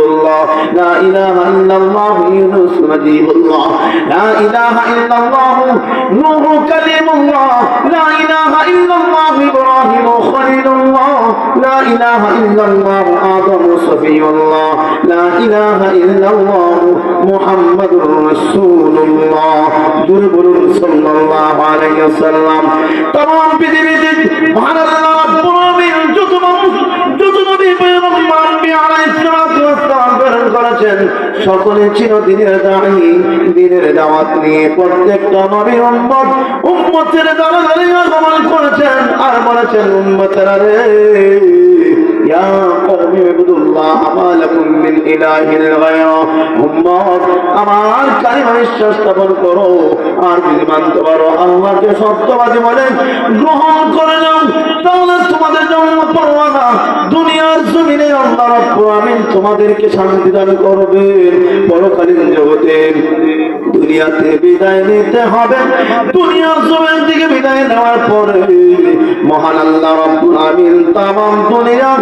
الله لا إله إلا الله يونس مجيب الله لا إله إلا الله نوح كلم الله لا إله إلا الله إبراهيم خليل الله لا إله إلا الله آدم صفي الله لا إله إلا الله محمد رسول الله দুর্বল সাল্লাল্লাহু আলাইহি ওয়াসাল্লাম तमाम পৃথিবীতে মহান আল্লাহ রাব্বুল আলামিন যত মানুষ যত নবী পয়গম্বর নবী আলাইহিস সালাতু করেছেন। সকলে ছিল দিনের দাঁড়ি দিনের দাওয়াত নিয়ে প্রত্যেকটা নবীর উম্মত উম্মতের দ্বারা দাঁড়িয়ে আগমন করেছেন আর বলেছেন, উম্মতেরা ইয়া কওমি ইবুদুল্লাহ মা লাকুম মিন ইলাহিন গায়রা উম্মত, আমার কালিমা বিশ্বাস স্থাপন করো। আর যদি মানতে পারো, আল্লাহকে সত্যবাদী বলে গ্রহণ করে নাও, তাহলে তোমাদের জন্য পরোয়ানা দুনিয়ার জমিনে আল্লাহ রাব্বুল আমিন তোমাদেরকে শান্তি দান করবেন পরকালীন জগতে দুনিয়াতে বিদায় নিতে হবে। দুনিয়ার জমিন থেকে বিদায় নেওয়ার পরে মহান আল্লাহ রাব্বুল আমিন তামাম দুনিয়ার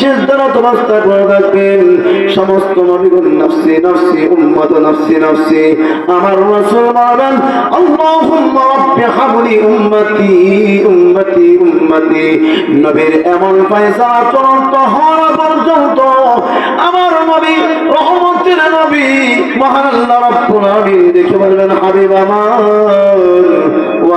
মধ্যে সিজদারত অবস্থা করে রাখবেন। সমস্ত নবীগণ নফসি নফসি, উম্মত, নফসি নফসি। আমার রাসূল বলেন, আল্লাহুম্মা রাব্বি হাবলি উম্মতি উম্মতি উম্মতি। নবীর এমন ফয়সালা চূড়ান্ত হওয়া পর্যন্ত আমার নবী, রহমতের নবী, মহান আল্লাহ রাব্বুল আলামিন দেখে বলবেন, হাবিব আমার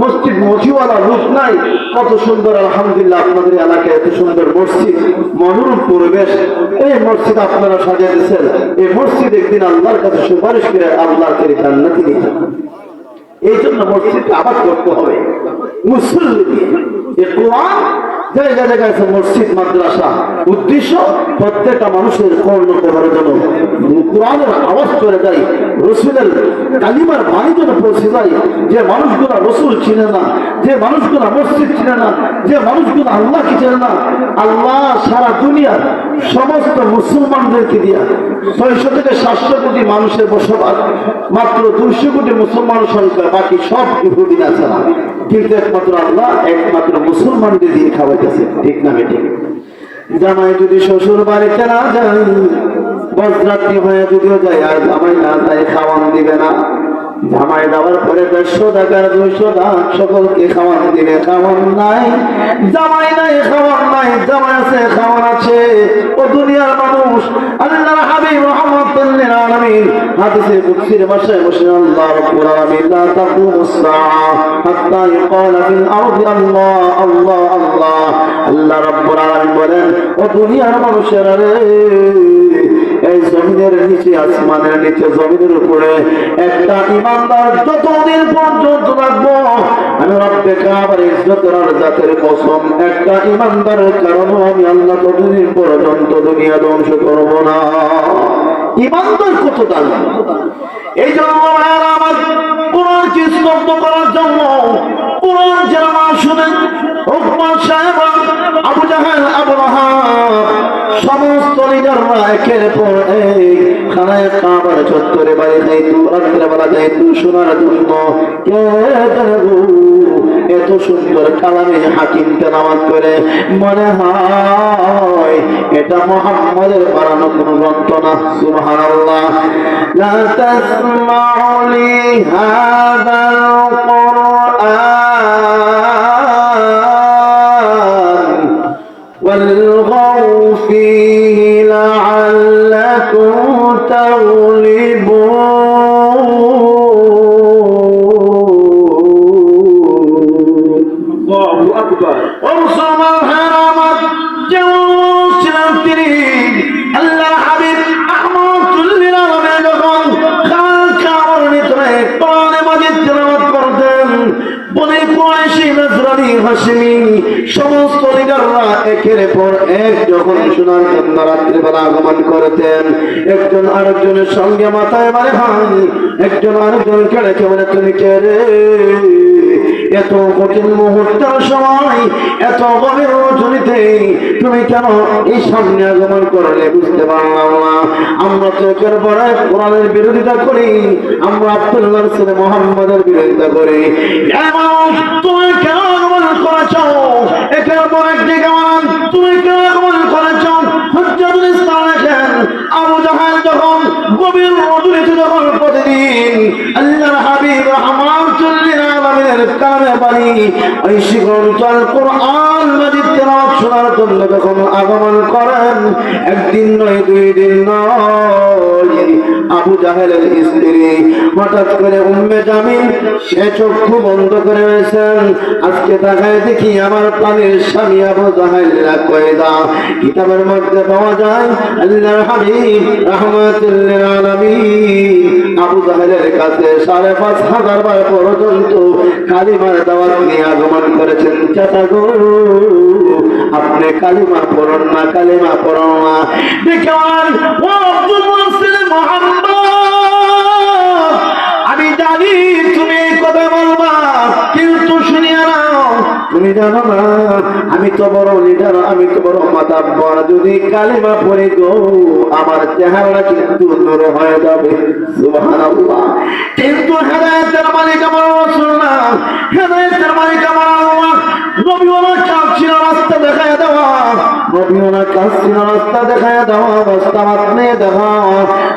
মসজিদ নাই। কত সুন্দর, আলহামদুলিল্লাহ, আপনাদের এলাকায় এত সুন্দর মসজিদ, মনোরম পরিবেশ। এই মসজিদ আপনারা সাজিয়েছেন এই মসজিদ একদিন আল্লাহর কাছে সুপারিশ করে নিয়ে যাবেন এই জন্য মসজিদকে আবাদ করতে হবে। মসজিদ যে মানুষগুলা রসুল চিনে না, যে মানুষগুলা মসজিদ চিনে না, যে মানুষগুলো আল্লাহকে চেনে না, আল্লাহ সারা দুনিয়ার সমস্ত মুসলমানদেরকে দিয়া ছয়শো থেকে সাতশো কোটি মানুষের বসবাস, মাত্র দুশো কোটি মুসলমান সংখ্যা, বাকি সব ইহুদিন আছে কিন্তু একমাত্র আল্লাহ, একমাত্র মুসলমানদের দিন খাওয়াইতেছে। ঠিক না ঠিক? জামাই যদি শ্বশুর বাড়িতে না যায় বজ্রাতি হয়ে যদিও যায়, আর জামাই না যায়, খাওয়ান দিবে না। দেওয়ার পরে দেড়শো টাকার দুইশো টাকা সকলকে খাওয়ান খাওয়ান নাই। জামাই নাই খাওয়ান নাই, জামাই আছে খাওয়ান আছে। ও দুনিয়ার মানুষ কুদসির ভাষায় বসে আল্লাহ আল্লাহ আল্লাহ আল্লাহ। আল্লাহ আলামিন বলেন, ও দুনিয়ার মানুষেরা রে এই জমিনের নিচে, আসমানের নিচে, জমিনের উপরে একটা ইমানদার যতদিন পর্যন্ত রাখব আমি রব্বে কাবার ইজ্জতের আর জাতের কসম, একটা ইমানদারের কারণে আমি আল্লাহ ততদিন পর্যন্ত দুনিয়া ধ্বংস করব না। ইমানদার কত দাম এই জন্য আমার কোরআনকে স্তব্ধ করার জন্য, কোরআন যারা শুনেন হুকমান জাহাল, আবু লাহাব সমস্ত লিডাররা একের পর এক। খানায় কাবার চত্বরে বাড়ি যাইতো রাত্রে বেলা যাইতো শোনার এত সুন্দর কালামে হাকিম তেলাওয়াত করে মনে হয় এটা মোহাম্মদের বানানো কোনো গ্রন্থ না। হাযাল কুরআন। والغوا فيه لعلكم تغلبون الله أكبر انصر الحرامات جوش الأمترين الله حبيب أحمد لنا ومن غن خلق ونطري قال مجد تلاوت قردن بني قريشي نزرني هاشمي شمو একের পর এক যখন শোনার জন্য রাত্রিবেলা আগমন করতেন একজন আরেকজনের সঙ্গে মাথায় মারে ভাই একজন আরেকজন কেড়ে কেমন তুমি কে রে? এত কঠিন মুহূর্তের সময়, এত গভীর রজনীতে তুমি কেন এই সামনে আগমন করলে বুঝতে পারলাম না। আমরা চোখের পরে কোরআনের বিরোধিতা করি, আমরা আব্দুল্লাহ ছেলে মোহাম্মদের বিরোধিতা করি। তুমি কেন আগমন করেছ? একের পর একটি কেমন তুমি কেন আগমন করেছ? হজ্জাতুল ইসলাম আবু জাহাল যখন গভীর রজনীতে যখন প্রতিদিন রহমাতুল্লিল কানে বাড়ি ওই শিখরঞ্চল কোরআন মাজিদ তেলাওয়াত শোনার জন্য যখন আগমন করেন, একদিন নয়, দুই দিন নয়, আবু জাহেলের স্ত্রী হঠাৎ করে উম্মে জামিন সে চক্ষু বন্ধ করে রয়েছেন। আজকে দেখায় দেখি আমার প্রাণের স্বামী আবু জাহেলরা কয়দা? কিতাবের মধ্যে পাওয়া যায়, আল্লাহর হাবিব, রহমাতুল্লিল আলামিন। কাছে সাড়ে পাঁচ হাজার বার পর্যন্ত কালিমার দাওয়াত নিয়ে আগমন করেছেন। চাচা গো, আপনি কালিমা পড়ন না, কালিমা পড়ন না। আমি জানি তুমি কথা বলবা, কিন্তু তুমি জানো না, আমি তো বড় লিডার আমি তো বড় মাতাব্বর যদি কালিমা পড়ে গো, আমার চেহারা কিন্তু দূর হয়ে যাবে। সুবহানাল্লাহ। কিন্তু হেদায়েতের মালিক আমার রাসূল না। হেদায়েতের মালিক আমার আল্লাহ। নবীওয়ালা কাজ ছিল রাস্তা দেখায় দেওয়া। নবীওয়ালা কাজ ছিল রাস্তা দেখায় দেওয়া, রাস্তা আপনি দেওয়া।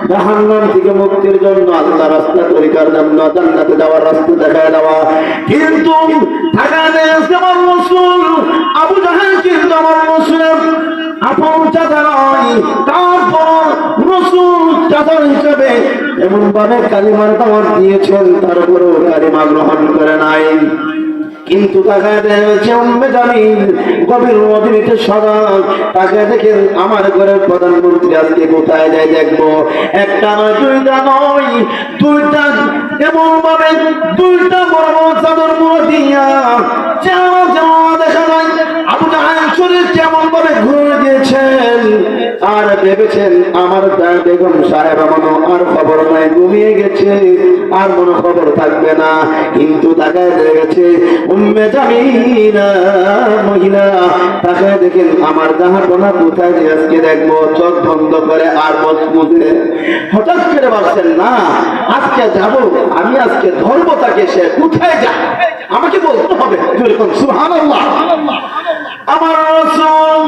জাহান্নাম থেকে মুক্তির জন্য আল্লাহ রাস্তা তরিকার জন্য জান্নাতে যাওয়ার রাস্তা দেখায় দেওয়া। কিন্তু ঢাকা দিয়েছে আমার রসুল আবু জাহেল কিন্তু আমার রসুলের আপন চাচা নয়, তারপর রসুল চাচার হিসেবে এমন ভাবে কালিমার দাওয়াত দিয়েছেন তারপরেও কালিমা গ্রহণ করে নাই। কিন্তু তাকে দেখেছে আমি জানি গভীর অধীনিতে সদা তাকে দেখে আমার ঘরের প্রধানমন্ত্রী আজকে কোথায় যায় দেখব? একটা নয়, দুইটা নয়, দুইটা এমন ভাবে দুইটা বড় বড় চাদর মুড়ে দিয়া যাওয়া যাওয়া দেখা যায় আবু জাহাল শরীর কেমন ভাবে ঘুরে আর ভেবেছেন আমার বেগম সাহেব মনো আর খবর নাই, ঘুমিয়ে গেছে, আর মনে খবর থাকবে না। কিন্তু তাকে গেছে উম্মে জামিনা মহিলা। তাকে দেখেন আমার জাহাপনা কোথায় যে আজকে দেখব, চোখ বন্ধ করে আর মসমুদে হঠাৎ করে ভাবছেন না, আজকে যাব, আমি আজকে ধরবো তাকে, সে কোথায় যা আমাকে বলতে হবে। সুবহানাল্লাহ। আমার রাসূল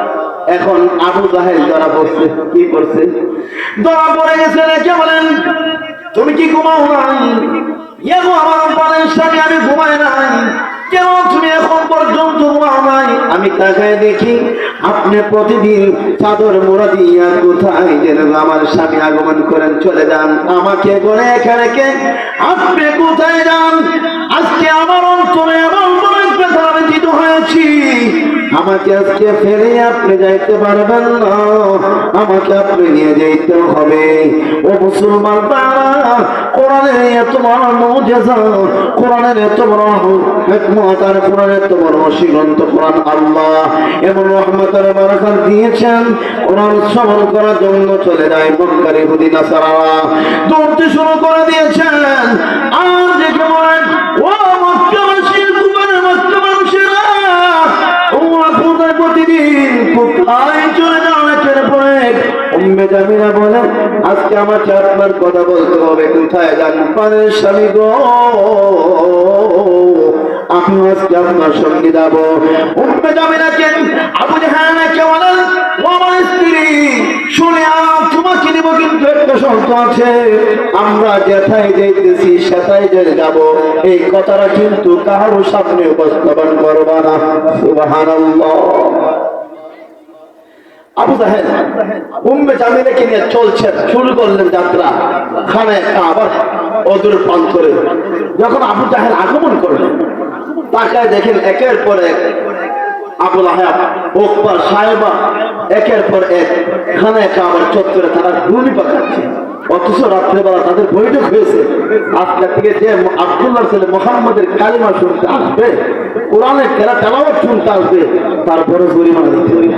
এখন আবু জাহেল ধরা পড়ছে। কি করছে? ধরা পড়ে গেছে রেখে বলেন? তুমি কি ঘুমাও নাই? আমার বলেন স্বামী, আমি ঘুমাই নাই। কেন তুমি এখন পর্যন্ত ঘুমাও নাই? আমি তাকায় দেখি, আপনি প্রতিদিন চাদর মোড়া দিয়া কোথায় যেন আমার স্বামী আগমন করেন, চলে যান। আমাকে করে এখানে কে? আপনি কোথায় যান? আজকে আমার অন্তরে আমার মনে হয়েছি। আমাকে আজকে ফেলে আপনি যাইতে পারবেন না। আমাকে আপনি নিয়ে যেতে হবে। ও মুসলমান কোরআনের এত বড় মৌজেজা, কোরআনের এত বড় আর এত বড় কোরআন আল্লাহ। এমন রহমতের দিয়েছেন। কোরআন শ্রবণ করার জন্য চলে যায় নাসারারা। দৌড়তে শুরু করে দিয়েছেন। আর দেখে কোথায় পড়ে। জামিনা আজকে আমার আপনার কথা বলতে হবে কোথায় যান পানের স্বামী গো? আমি আজকে আপনার সঙ্গে যাব। উম্মে জামিনাকে আবু বলেন আমার স্ত্রী। শুনে তোমাকে নিব কিন্তু একটা শর্ত আছে। আমরা যেথায় যাইতেছি, সেথায় যে যাব। এই কথাটা কিন্তু কারও সামনে উপস্থাপন করবা না। আবু জাহেল, উম্মে নিয়ে চলছেন শুরু করলেন যাত্রা। খানে আবার অদূর প্রান্তরে। যখন আবু জাহেল আগমন করলেন তাকায় দেখেন একের পর এক আবুল আহাব, ওকবার সাহেবা, একের পর এক খানে আবার চত্বরে তারা ঘূর্ণি পাকাচ্ছে। অথচ রাত্রেবেলা তাদের বৈঠক হয়েছে। আজকে থেকে যে আব্দুল্লাহ ছেলে মোহাম্মদের কালিমা শুনতে আসবে, কোরআনের কেরা তেলাওয়াত শুনতে আসবে তারপরে জরিমানা দিতে হবে।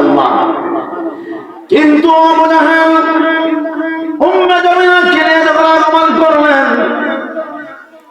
আল্লাহ কিন্তু আবু জাহেল উম্মে জামিলা কিনে আগমন করলেন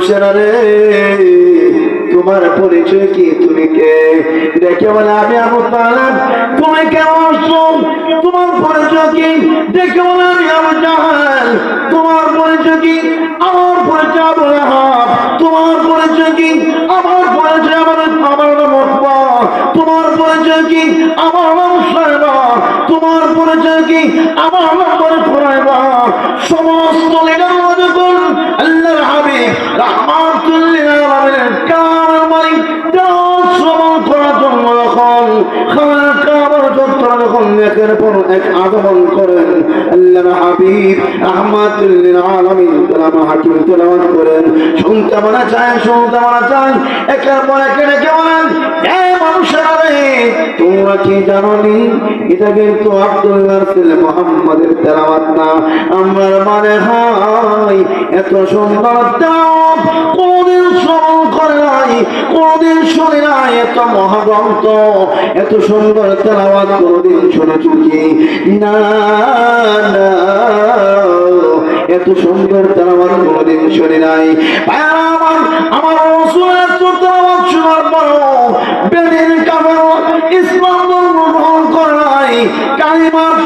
মানুষের তোমার পরিচয় কি? তুমি কে? দেখে বলে, আমি আবু তালেব তুমি কেমন আসছো তোমার পরিচয় কি? দেখে বলে, আমি আবু জাহাল। তোমার পরিচয় কি? আমার পরিচয় আবু তোমার পরিচয় কি? আমার পরিচয় আমার আমার নাম। তোমার পরিচয় কি? আমার নাম সাহেবা তোমার পরিচয় কি? আমার নাম ফুরাইবা সমস্ত লিডার যখন আল্লাহর হাবিব রাহমাতুল্লিল আলামিনের কামের মালিক যারা শ্রবণ করার জন্য যখন একের পর এক আগমন করেন হাবিব হাকিম তেলাওয়াত করেন। শুনতে চায় শুনতে চায়, একের পর মানুষেরা তোমরা কি এটা কিন্তু ছেলে মোহাম্মদের তেলাওয়াত না। আমার মানে হয়, এত সুন্দর কোনদিন শ্রবণ করে নাই, কোনদিন শুনে নাই, এত মহাগ্রন্থ, এত সুন্দর তেলাওয়াত কোনদিন শুনেছি কি না এত সুন্দর তেলাওয়াত কোনদিন শুনে নাই। আমার আমার গ্রহণ নাই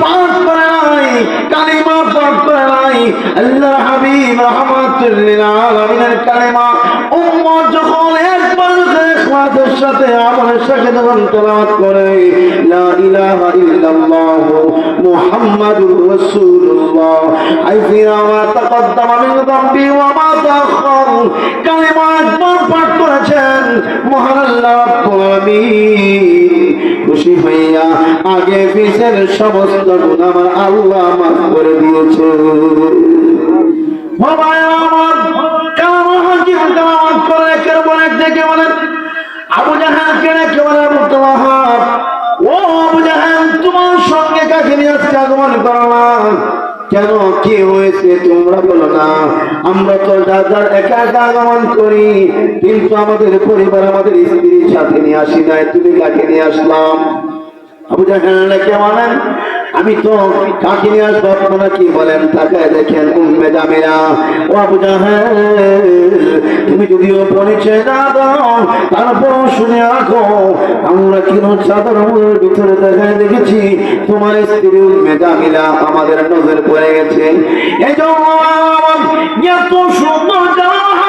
পাঠ করে নাই, কালিমা পাঠ করে নাই। আল্লাহ হাবিব রহমাতুল্লিল আলামিনের কালিমা উম্মত যখন যখন সাথে আমলের সাথে যখন তেলাওয়াত করে, লা ইলাহা ইল্লাল্লাহ মুহাম্মাদুর রাসূলুল্লাহ। মিন ওয়া মা তাআখার কালিমা পাঠ করেছেন। মহান আল্লাহ রাব্বুল খুশি হইয়া আগে পিছের সমস্ত গুনাহ আমার আল্লাহ মাফ করে দিয়েছে বাবা আমার কালাম হাকিম কালাম করে, একের পর এক ডেকে বলেন কেনে? কে হয়েছে তোমরা বলো না। আমরা তো যার একা একা আগমন করি, কিন্তু আমাদের পরিবার, আমাদের স্ত্রীর সাথে নিয়ে আসি নাই। তুমি কাকে নিয়ে আসলাম? আবু জাহান কে বলেন আমি তো কাকে নিয়ে আসব আপনারা কি বলেন? তাকে দেখেন উম্মে জামিনা ও আবু জাহেল, তুমি যদিও পরিচয় না দাও তারপর শুনে রাখো, আমরা কিনো চাদর ভিতরে দেখায় দেখেছি, তোমার স্ত্রী উম্মে জামিলা আমাদের নজর পড়ে গেছে। এই জন্য এত সুন্দর জামা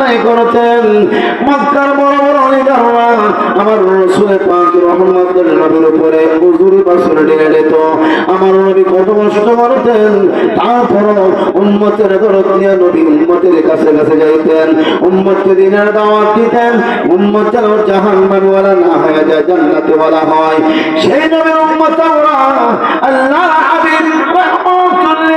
আদায় করতেন মক্কার বড় বড় অলিগাররা আমার রসুল পাক রহমতুল নবীর উপরে হুজুরি বাসন ঢেলে দিত। আমার নবী কত কষ্ট করতেন তারপরও উম্মতের দরদ নিয়ে নবী উম্মতের কাছে কাছে যাইতেন। উম্মতকে দিনের দাওয়াত দিতেন। উম্মত যেন জাহান্নামওয়ালা না হয়ে যায় জান্নাতে বলা হয়। সেই নবীর উম্মত আমরা আল্লাহর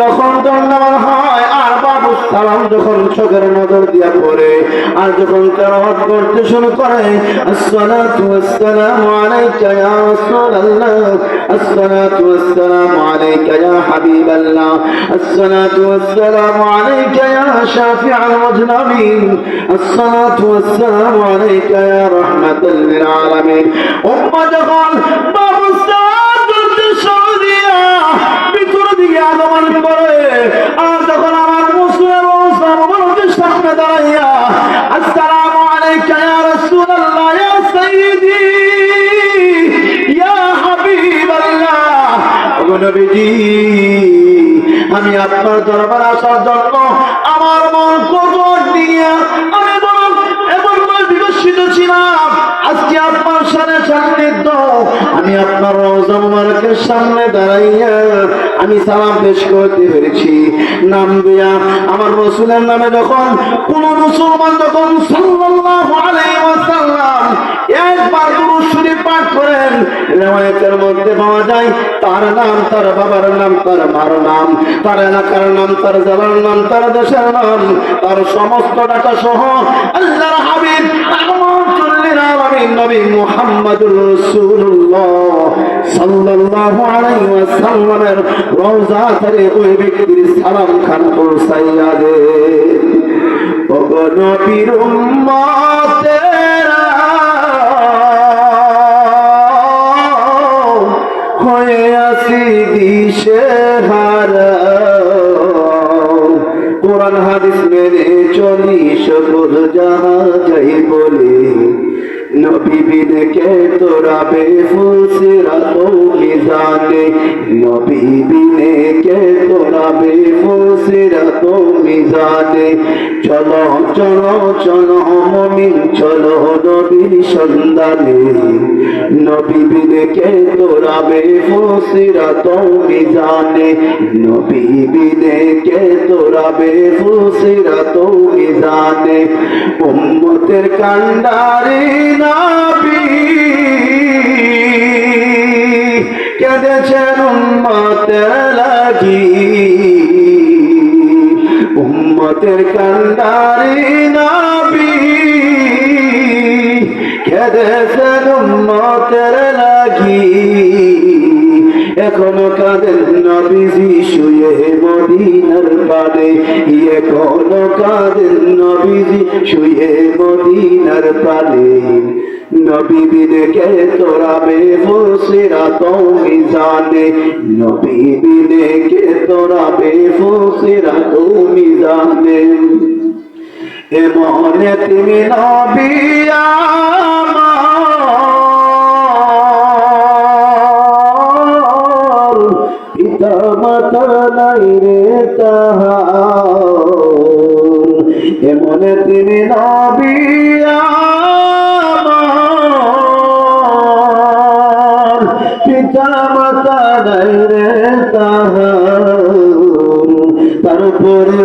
যখন দণ্ডমান হয়, আর বাবু সালাম যখন চোখের নজর দিয়া পড়ে, আর যখন তেলাওয়াত করতে শুরু করে, আসসালাতু ওয়াসসালামু আলাইকা ইয়া রাসূলুল্লাহ, আসসালাতু ওয়াসসালামু আলাইকা ইয়া হাবিবাল্লাহ, আসসালাতু ওয়াসসালামু আলাইকা ইয়া শাফিআল মুজনাবিন, আসসালাতু ওয়াসসালামু আলাইকা ইয়া রাহমাতাল লিল আলামিন। উম্মা যখন বাবু সালাম করতে শুরু দিয়া যখন আমার মুসলিম সামনে দাঁড়াইয়া, আসসালামু আলাইকা ইয়া রাসূলুল্লাহ, ইয়া সাইয়্যিদি, ইয়া হাবিবাল্লাহ। নবীজি, আমি আপনার দরবার আসার জন্য আমার মন কত দিয়ে আমি বরং এমন বিকশিত ছিলাম, আজকে আপনার সাথে সান্নিধ্য। আমি আপনার রওজা মুবারকের সামনে দাঁড়াইয়া আমি সালাম পেশ করতে পেরেছি। নাম দিয়া আমার রসুলের নামে যখন কোন মুসলমান যখন সাল্লাল্লাহু আলাইহি ওয়াসাল্লাম একবার দুরূদ শরীফ পাঠ করেন, রিওয়ায়াতের মধ্যে পাওয়া যায়, তার নাম, তার বাবার নাম, তার মার নাম, তার এলাকার নাম, তার জেলার নাম, তার দেশের নাম, তার সমস্ত ডাটা সহ আল্লাহর হাবিব নবী মুহাম্মদুর রাসূলুল্লাহ সাল্লাল্লাহু আলাইহি ওই ব্যক্তির সালাম খান পৌঁছাইয়া দেন ওগো নবীর উম্মতেরা, হয়ে আসি কোরআন হাদিস মেনে চলি সকল যাই বলে নবী বিনে কে তোরা বেফুসিরা তো মিজানে। নবী বিনে কে তোরা বেফুসিরা তো মিজানে। চলো চলো চলো, মমিন, চলো নবীর সন্ধানে। নবী বিনে কে তোরা বেফুসিরা তো মিজানে। নবী বিনে কে তোরা বেফুসিরা তো মিজানে। উম্মতের কান্ডারি নাবি। কেঁদেছেন লাগি। উম্মতের কান্ডারি নাবি। কেঁদেছেন উম্মতের লাগি। এখনও কাঁদেন নবীজি শুয়ে। মদিনার পানে। এখনও কাঁদেন নবীজি শুয়ে মদিনার পানে। নবী বিনে কে তোরা বেফসিরা তুমি জানে। নবী বিনে কে তোরা বেফসিরা তুমি জানে। এমনে তুমি নবী নাই রে তাহার। এমনে তুমি নবী পিতা মাতা নাই রে তাহার তারপরে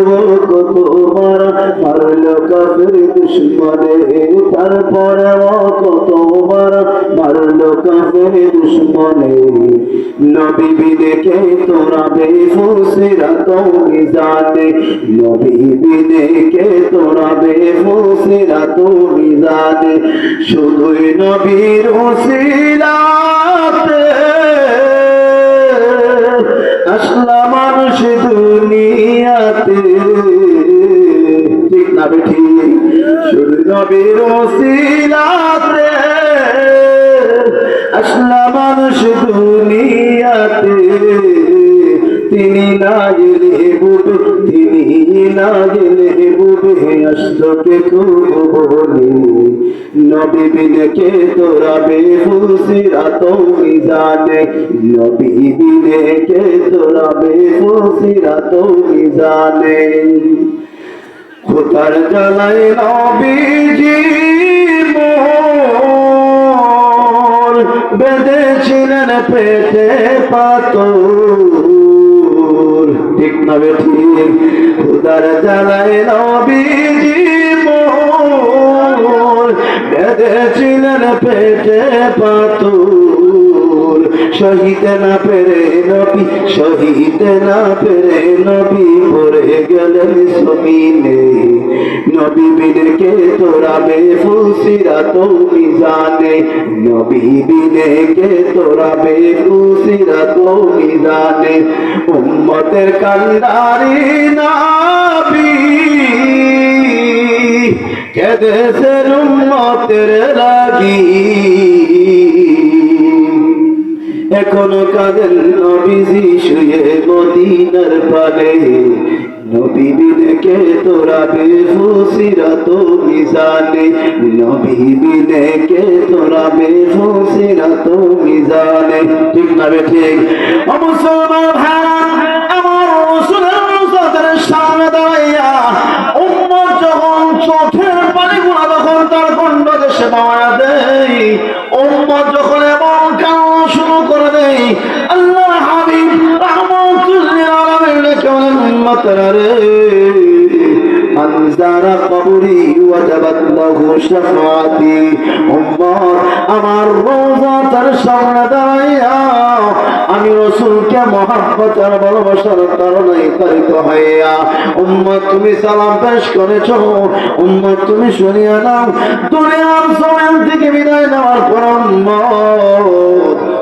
কত মারা মারল কাফের দুশ্মনে। তারপরে কাফের দুশ্মনে নবী বিনে কে তোরা বেফুসিরা তুমি জানে নবী বিনে কে তোরা বেফুসিরা তুমি জানে শুধুই নবীর ওসিলাতে আসলা মানুষ দুনিয়াতে ঠিক না বেঠি শুধু নবীর ওসিলাতে আসলা মানুষ দুনিয়াতে। তিনি না গেলে বুবে, তিনি না গেলে বুবে আসলোকে বলে। নবী কে তোরা বেফুসিরা তুমি জানে? নবী বিনে কে তোরা বেফুসিরা তুমি জানে? খোদার জ্বালায় নবীজি মোর বেঁধেছিলেন পেটে পাতর ঠিক না বেঠি? উদার জ্বালায় নবীজি বেঁধেছিলেন পেটে পাতর সহিতে না পেরে নবী সহিতে না পেরে নবী পড়ে গেলেন সমিনে নবী বিনে কে তোরা বেফুসিরা তুমি জানে নবী বিনে তোরা বেফুসিরা তুমি জানে উম্মতের কান্ডারি নাবি কেদেশের উম্মতের লাগি। এখনও কাদের নবীজি শুয়ে মদিনার পানে নবী বিনে কে তোরা বেফুসিরা বিনে কে তোরা বেফুসিরা তুমি জানে? ঠিক না বে ঠিক? মুসলমান ভাইরা, আমার রসুলের সামনে দাঁড়াইয়া উম্মত যখন চোখের পানিগুলো তখন তার খণ্ড দেশে পাওয়া দেয়, উম্মত যখন আমার রোজা তার সামনে দাঁড়াইয়া আমি রসুলকে মহাপ্রচার ভালোবাসার কারণে তারিত হইয়া, উম্মত, তুমি সালাম পেশ করেছ। উম্মত, তুমি শুনিয়া নাও, দুনিয়ার সময় থেকে বিদায় নেওয়ার পর উম্মত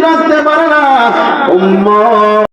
রাখতে পারে না। উম্মত